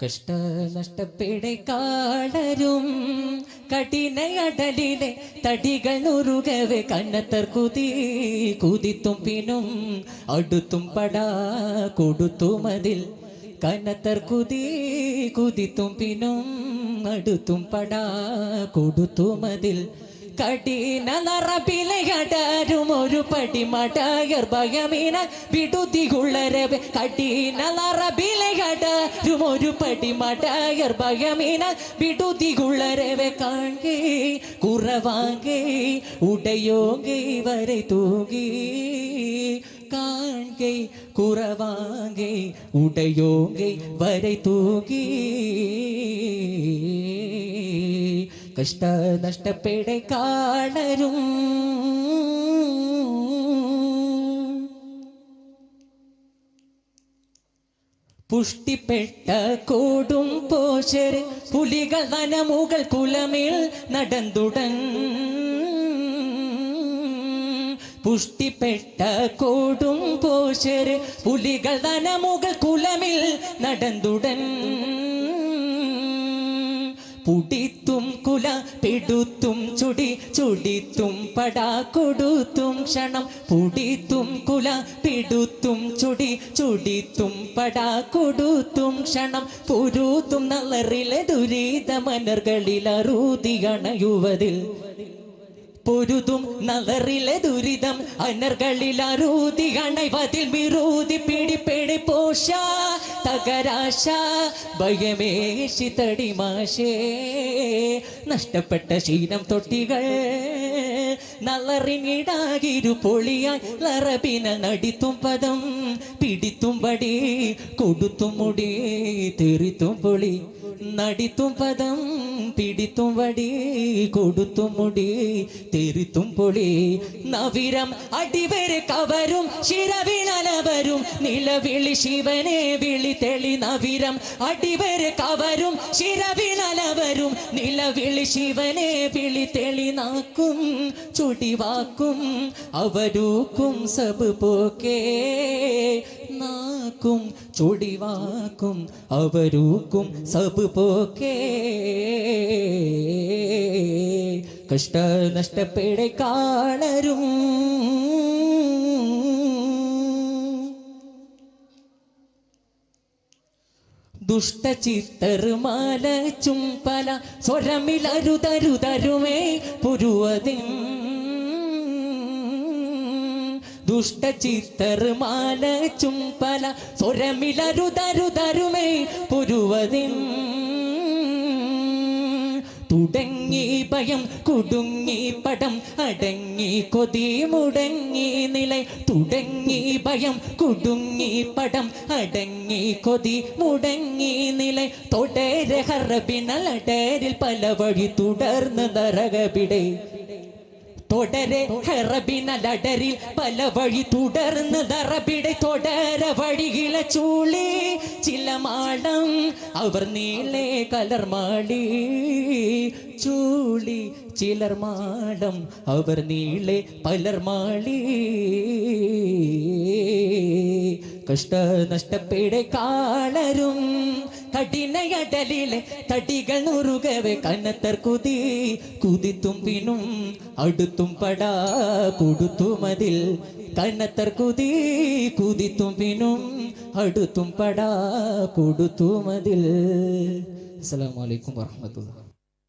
കഷ്ട നഷ്ടപ്പെടെ കഠിനയടലിലെ തടികൾ നുറുകവെ കണ്ണത്തർ കുതി കുതിത്തും പിന്നും അടുത്തും പടാ കൊടുത്തുമതിൽ. കനത്തർ കുതി കുതിത്തും പിന്നും അടുത്തും പടാ കൊടുത്തുമതിൽ. കഠിന നറബിലയടരും ഒരു പടി മടയർ ഭയമീന വിടുതികുള്ളരവെ കഠിന നറബിലയടരും ഒരു പടി മടയർ ഭയമീന വിടുതികുള്ളരവെ കാണേ കുറവാങ്കേ ഉടയോങ്കേ വരെ തൂകി കാണേ കുറവാങ്കേ ഉടയോങ്കേ വരെ തൂകി കഷ്ട നഷ്ടപ്പെടെ കാണരും. പുഷ്ടിപ്പെട്ട കൂടും പോശര് പുലികൾ വനമുകൾ കുലമിൽ നടന്തുടൻ. പുഷ്ടിപ്പെട്ട കൂടും പോശര് പുലികൾ വനമുകൾ കുലമിൽ നടന്തുടൻ. പുടിത്തും കുല പിടുത്തും ചുടി ചുടിത്തും പടാ കൊടുത്തും ക്ഷണം. പുടിത്തും കുല പിടുത്തും ചുടി ചുടിത്തും പടാ കൊടുത്തും ക്ഷണം. പുരുത്തും നല്ലറിലെ ദുരിത മനർകളിൽ അറുതി അണയുവതിൽ. പൊരുതും നഗറിലെ ദുരിതം. അനർകളിൽ അറൂതി അണൈവതിൽ വിറൂതി പിടിപ്പേടി പോഷ തകരാശ ഭയമേശി തടിമാശേ. നഷ്ടപ്പെട്ട ശീലം തൊട്ടികൾ. നല്ലറിഞ്ഞിടാകിരു പൊളിയായി ലറബിന നടിത്തും പദം. പിടിത്തും പടി കൊടുത്തും മുടി തെറിത്തും പൊളി. നടിത്തും പദം. പിടിത്തും വടി കൊടുത്തും മുടി തെരുത്തും പൊളി നവിരം അടിവരെ കവരും ശിരവിളലവരും. നിലവിളി ശിവനെ വിളി തെളി നവിരം. അടിവരെ കവരും ശിരവിളലവരും. നിലവിളി ശിവനെ വിളി തെളി നാക്കും ചുടിവാക്കും. അവരൂക്കും സബ് പോക്കേ നാക്കും. ചൊടിവാക്കും അവരൂക്കും സബ് പോക്കേ. കഷ്ട നഷ്ടപ്പെടെ കാണരും ദുഷ്ടചിത്തറുമാല ചുംപല സ്വരമിലരുതരുതരുമേ പുരുവതിൻ ദുഷ്ടചിത്തറുമാല ചുംപല സ്വരമിലരുതരുതരുമേ പുരുവതിൻ തുടങ്ങി ഭയം കുടുങ്ങി പടം അടങ്ങി കൊതി മുടങ്ങി നില. തുടങ്ങി ഭയം കുടുങ്ങി പടം അടങ്ങി കൊതി മുടങ്ങി നില. തുടരെ ഹറബിനൽ അടേരിൽ പല വഴി തുടർന്ന് നരകവിടെ തുടരെ ഹെറബിനലടരിൽ പല വഴി തുടർന്ന് ദറബിടെ തുടര വഴി ചൂളി ചില മാടം അവർ നീളെ കലർമാടി ചൂളി ചിലർ മാടം അവർ നീളെ പലർമാളി കഷ്ട നഷ്ടപ്പെടെ കാളരും കഠിനയടലിലെ തടികൾ നുറുകവെ കനത്തർ കുതി. കുതിത്തും പിന്നും അടുത്തും പടാ കൊടുത്തുമതിൽ. കനത്തർ കുതി കുതിത്തും പിന്നും അടുത്തും പടാ കൊടുത്തുമതിൽ. അസ്സലാമു അലൈക്കും വറഹ്മത്തുള്ളാഹി.